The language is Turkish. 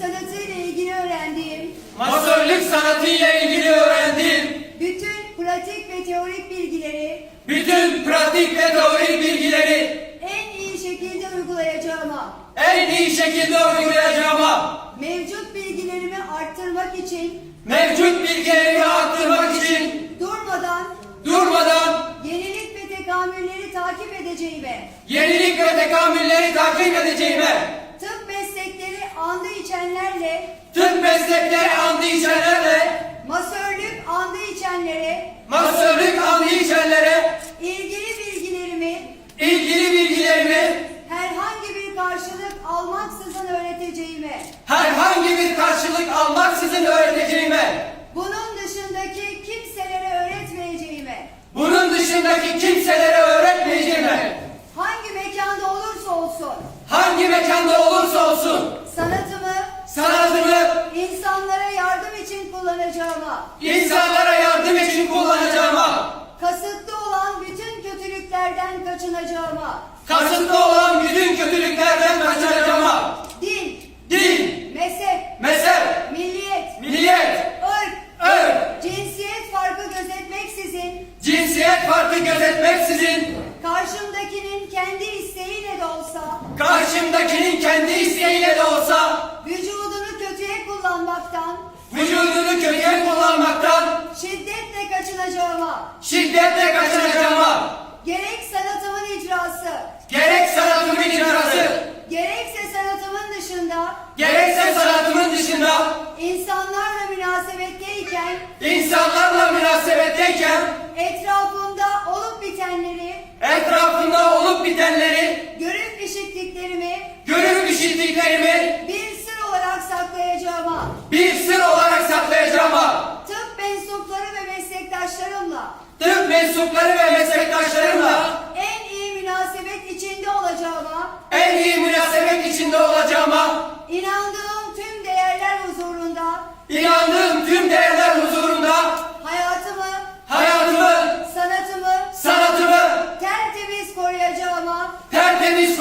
sanatıyla ilgili öğrendiğim Masörlük sanatıyla ilgili öğrendiğim bütün pratik ve teorik bilgileri bütün pratik ve teorik bilgileri en iyi şekilde uygulayacağıma, en iyi şekilde uygulayacağıma, mevcut bilgilerimi arttırmak için mevcut bilgilerimi arttırmak için durmadan durmadan yenilik ve tekamülleri takip edeceğime, yenilik ve tekamülleri takip edeceğime, içenlerle, tıp meslekleri andı içenlerle, masörlük andı içenlere masörlük andı içenlere ilgili bilgilerimi ilgili bilgilerimi herhangi bir karşılık almaksızın öğreteceğime, herhangi bir karşılık almaksızın öğreteceğime, bunun dışındaki kimselere öğretmeyeceğime, bunun dışındaki kimselere öğretmeyeceğime, hangi mekanda olursa olsun hangi mekanda olursa olsun sanatımı kullanacağıma, insanlara yardım için kullanacağıma, kasıtlı olan bütün kötülüklerden kaçınacağıma, kasıtlı olan bütün kötülüklerden kaçınacağıma, din, din, mezhep, mezhep, milliyet, milliyet, ırk, ırk, cinsiyet farkı gözetmeksizin. Cinsiyet farkı gözetmeksizin. Karşımdakinin kendi isteğiyle de olsa. Karşımdakinin kendi isteğiyle de olsa kaçınacağıma, şiddetle kaçınacağıma, gerek sanatımın icrası, gerek sanatımın icrası, gerekse sanatımın dışında. Gerekse sanatımın dışında. İnsanlarla münasebetteyken. İnsanlarla münasebetteyken. Etrafımda olup bitenleri, etrafında olup bitenleri, görüp işittiklerimi. Görüp işittiklerimi. Bir sır olarak saklayacağıma, bir sır olarak saklayacağıma, tıp mensupları ve meslektaşlarımla tıp mensupları ve meslektaşlarımla en iyi münasebet içinde olacağıma, en iyi münasebet içinde olacağıma, inandığım tüm değerler huzurunda inandığım tüm değerler huzurunda hayatımı, hayatımı, sanatımı sanatımı tertemiz koruyacağıma, tertemiz